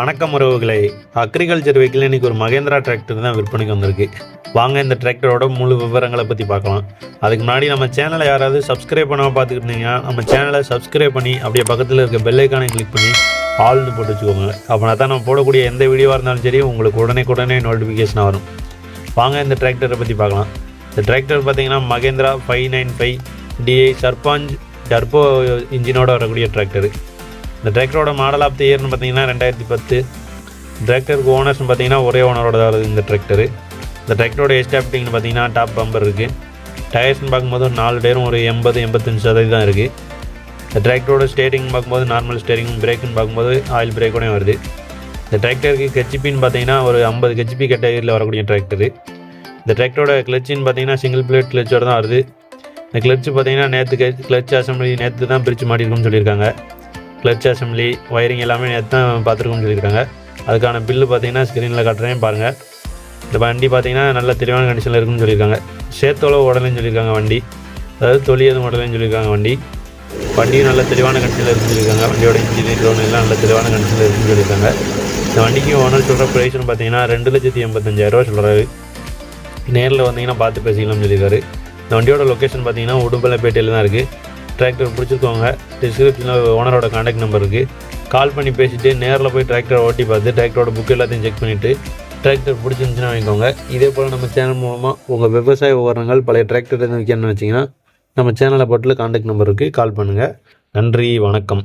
வணக்கம் உறவுகளை. Agriculture vehicle இன்னைக்கு ஒரு மகேந்திரா டிராக்டர் தான் விற்பனைக்கு வந்திருக்கு. வாங்க இந்த டிராக்டரோட முழு விவரங்களை பற்றி பார்க்கலாம். அதுக்கு முன்னாடி நம்ம சேனலை யாராவது சப்ஸ்கிரைப் பண்ணாமல் பார்த்துக்கிட்டு இருந்தீங்கன்னா நம்ம சேனலை சப்ஸ்கிரைப் பண்ணி அப்படியே பக்கத்தில் இருக்க பெல்லைக்கானை கிளிக் பண்ணி ஆல்னு போட்டு வச்சுக்கோங்க. அப்படின்னா தான் நம்ம போடக்கூடிய எந்த வீடியோவாக இருந்தாலும் சரி உங்களுக்கு உடனே உடனே நோட்டிஃபிகேஷன் வரும். வாங்க இந்த டிராக்டரை பற்றி பார்க்கலாம். இந்த டிராக்டர் பார்த்தீங்கன்னா Mahindra five nine five DI Sarpanch turbo இன்ஜினோட வரக்கூடிய டிராக்டர். இந்த டிராக்டரோட மாடல் ஆஃப் த இயர்னு பார்த்தீங்கன்னா ரெண்டாயிரத்தி பத்து. டிராக்டருக்கு ஓனர்ஸ்னு பார்த்தீங்கன்னா ஒரே ஓனரோட தான் வருது இந்த டிராக்டர் இந்த டிராக்டரோட எஸ்டாப்டிங்னு பார்த்தீங்கன்னா டாப் பம்பர் இருக்குது டயர்ஸ்னு பார்க்கும்போது ஒரு நாலு டயரும் ஒரு எண்பது எண்பத்தஞ்சு சதவீதம் இருக்குது இந்த டிராக்டரோட ஸ்டேரிங் பார்க்கும்போது நார்மல் ஸ்டேரிங் பிரேக்குன்னு பார்க்கும்போது ஆயில் பிரேக்கோடையும் வருது. இந்த டிராக்டருக்கு கெச்சிபின்னு பார்த்தீங்கன்னா ஒரு ஐம்பது கெச்சிபி கேட்டகரியில் வரக்கூடிய டிராக்டரு இந்த டிராக்டரோட கிளச்சின்னு பார்த்தீங்கன்னா சிங்கிள் பிளேட் கிளச்சோட தான் வருது. இந்த கிளச்சு பார்த்தீங்கன்னா நேற்று கிளச் அசம்பிளி நேற்று தான் பிரித்து மாட்டிருக்கும்னு சொல்லியிருக்காங்க. கிளச் அசம்பிளி ஒயரிங் எல்லாமே நேற்று தான் பார்த்துருக்கோம்னு சொல்லியிருக்காங்க. அதுக்கான பில்லு பார்த்தீங்கன்னா ஸ்க்ரீனில் காட்டுறேன் பாருங்கள் இந்த வண்டி பார்த்தீங்கன்னா நல்ல தெளிவான கண்டிஷனில் இருக்குன்னு சொல்லியிருக்காங்க. சேத்தோல உடலைன்னு சொல்லியிருக்காங்க வண்டி. அதாவது தொலி எதுவும் உடலைன்னு சொல்லியிருக்காங்க வண்டி. வண்டியும் நல்ல தெளிவான கண்டிஷனில் இருக்குன்னு சொல்லியிருக்காங்க. வண்டியோட இன்ஜினியர் லோன் எல்லாம் நல்ல தெளிவான கண்டிஷனில் இருக்குன்னு சொல்லியிருக்காங்க. இந்த வண்டிக்கு ஓனர் சொல்கிற ப்ரைஸ்னு பார்த்தீங்கன்னா ரெண்டு லட்சத்தி எண்பத்தஞ்சாயிரரூவா சொல்கிறாரு நேரில் வந்தீங்கன்னா பார்த்து பேசிக்கலாம்னு சொல்லியிருக்காரு. இந்த வண்டியோட லொக்கேஷன் பார்த்தீங்கன்னா உடும்பலைப்பேட்டையில் தான் இருக்குது டிராக்டர் பிடிச்சிருக்கோங்க டிஸ்கிரிப்ஷனில் ஓனரோட காண்டாக்ட் நம்பர் இருக்குது கால் பண்ணி பேசிட்டு நேரில் போய் டிராக்டரை ஓட்டி பார்த்து டிராக்டரோட புக் எல்லாத்தையும் செக் பண்ணிவிட்டு டிராக்டர் பிடிச்சிருந்துச்சுன்னா வாங்கிக்கோங்க இதே போல் நம்ம சேனல் மூலமாக உங்கள் விவசாய உபகரணங்கள் பழைய டிராக்டர் எதுவும் விற்கணும்னு வச்சிங்கன்னா நம்ம சேனலை போட்டில் காண்டாக்ட் நம்பருக்கு கால் பண்ணுங்கள் நன்றி வணக்கம்.